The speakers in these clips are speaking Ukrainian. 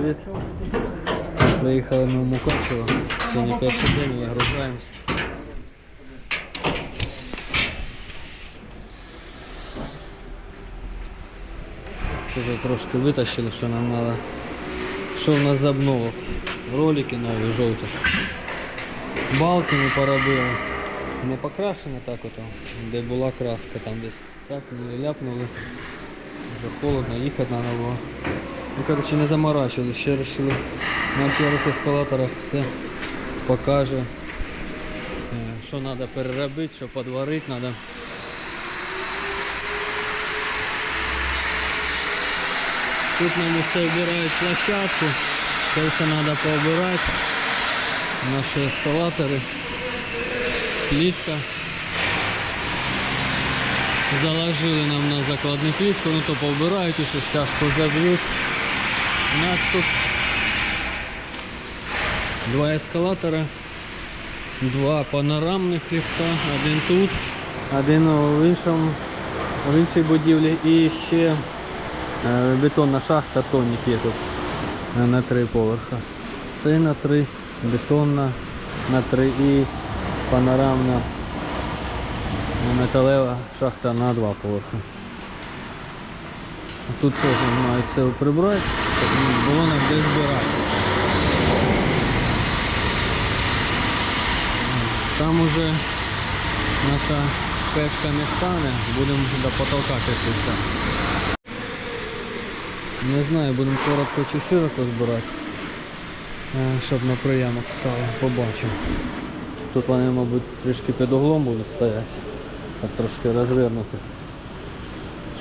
привіт. Приїхали ми в Мукачево. Сьогодні перший день вигружаємося. Вже трошки витащили, що нам треба. Що в нас за обновок? Ролики нові, жовті. Балки ми поробили. Не покрашено так ото, де була краска там десь. Ляпнули, ляпнули. Вже холодно, їхати треба було. Ну, коротше, не заморачували, ще вирішили на перших ескалаторах все покаже. Е, Що треба переробити, що підварити треба. Тут нам все вбирають площадку, це все треба пообирати. Наші ескалатори, плітка. Заложили нам на закладну плітку, ну то повбирають, і що зараз позаб'ють. У нас тут два ескалатора, два панорамних ліфта, один тут, один в іншому, в іншій будівлі і ще е, бетонна шахта, тонік є тут е, на три поверха. Це на три, бетонна на три і панорамна металева шахта на два поверхи. Тут теж мають все прибрати, було нам де збирати. Там уже наша пешка не стане, будемо до потолка катитися. Не знаю, будемо коротко чи широко збирати, е, щоб на приямок стало, побачимо. Тут вони, мабуть, трішки під углом будуть стояти, так трошки розвернути,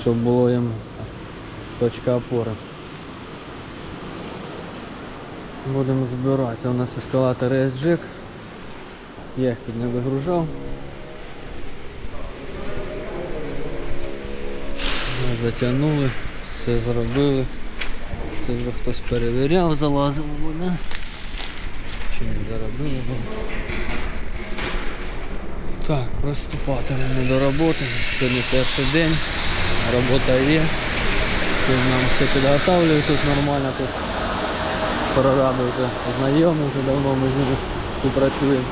щоб було їм точка опори. Будемо збирати. У нас ескалатор S-Jack. Я їх тут не вигружав. Затягнули, все зробили. Це вже хтось перевіряв, залазив, да? Чи не заробили? Так, приступатимемо до роботи. Сьогодні перший день, робота є. Тут нам все підготовлюють, тут нормально, тут прораби вже знайомі, вже давно ми з ними співпрацюємо.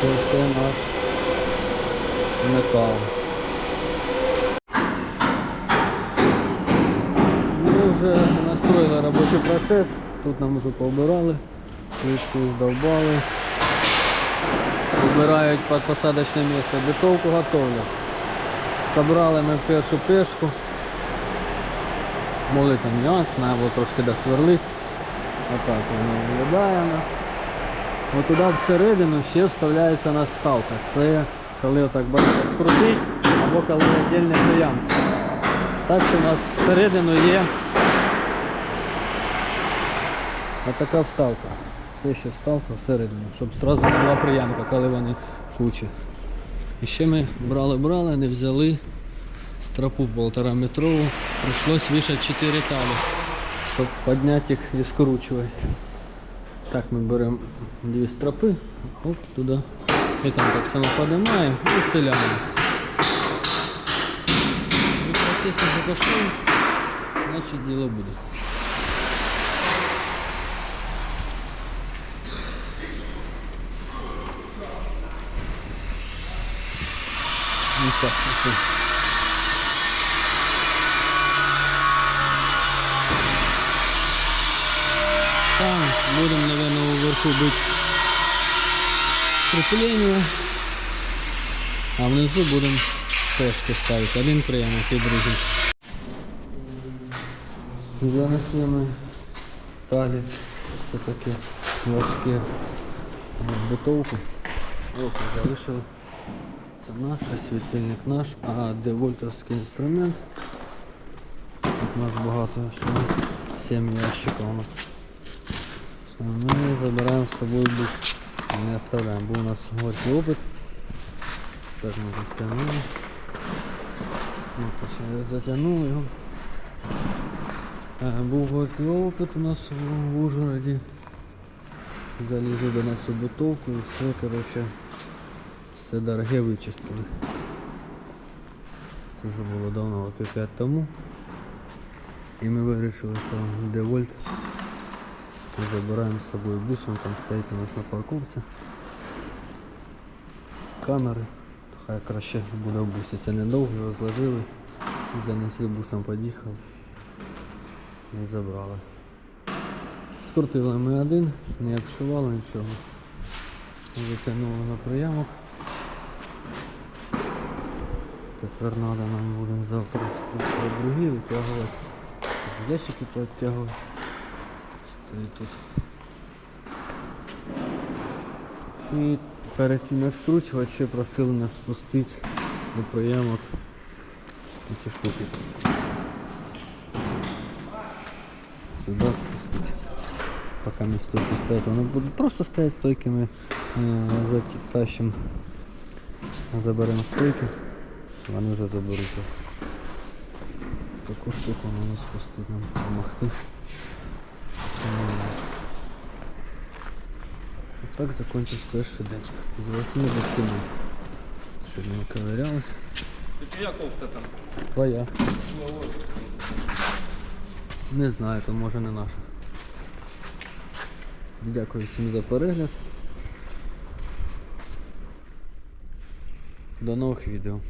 Це все наш метал. Ми вже настроїли робочий процес, тут нам вже пообирали, трішки здовбали. Вибирають під посадочне місце, бетовку готовлять. Собрали ми першу пешку. Були там нюанс, треба було трошки досверлити. Отак воно виглядає. От туди всередину ще вставляється наша вставка. Це коли отак бачите скрутить або коли віддільний приям. Так що у нас всередину є отака вставка. Це ще вставка всередину, щоб одразу була приямка, коли вони кучі. І ще ми брали-брали, не взяли стропу полтора метрову. Прийшлось вішати 4 талі, щоб підняти їх і скручувати. Так, ми беремо дві стропи, оп, туди. І там так само піднімаємо і ціляємо. І процес вже пішов, значить діло буде. І так, ось. Там будем, наверное, вверху быть крепление, а внизу будем пешки ставить. Один приемок і другий. Занесли ми палі, все таке важке в бутовку. Ось залишили. Це наш, світильник наш, а де вольтовський інструмент. Тут у нас багато всього. 7 ящиків у нас. Ми забираємо з собою бус. Не оставляємо, бо у нас горький опит. Так ми застягнули. Ну, точніше, затягнули його. Е, Був горький опит у нас в Ужгороді. Залізли до нас у бутовку і все, коротше, Все дороге вичистили. Це вже було давно, років 5 тому. І ми вирішили, що девольт забираємо з собою бус, він там стоїть у нас на парковці. Камери. Хай краще буде в бусі. Це недовго, його зложили, занесли бусом, під'їхали і забрали. Скрутили ми один, не обшивали нічого. Витягнули на приямок. Тепер треба нам буде завтра скручувати другі, витягувати. Ящики підтягувати. Стоїть тут. І перед цим як скручувати, ще просили нас спустити до приямок ці штуки. Сюди спустити. Поки ми стойки стоять, вони будуть просто стоять стойками, е, затащимо, заберемо стойки, вони вже заберуть. Таку штуку треба спустити нам допомогти. Це не у нас. Так закончився перший день. З 8 до 7. Сьогодні ми ковирялися. Ти чия кофта там? Твоя. Не знаю, то може не наша. Дякую всім за перегляд. До нових відео.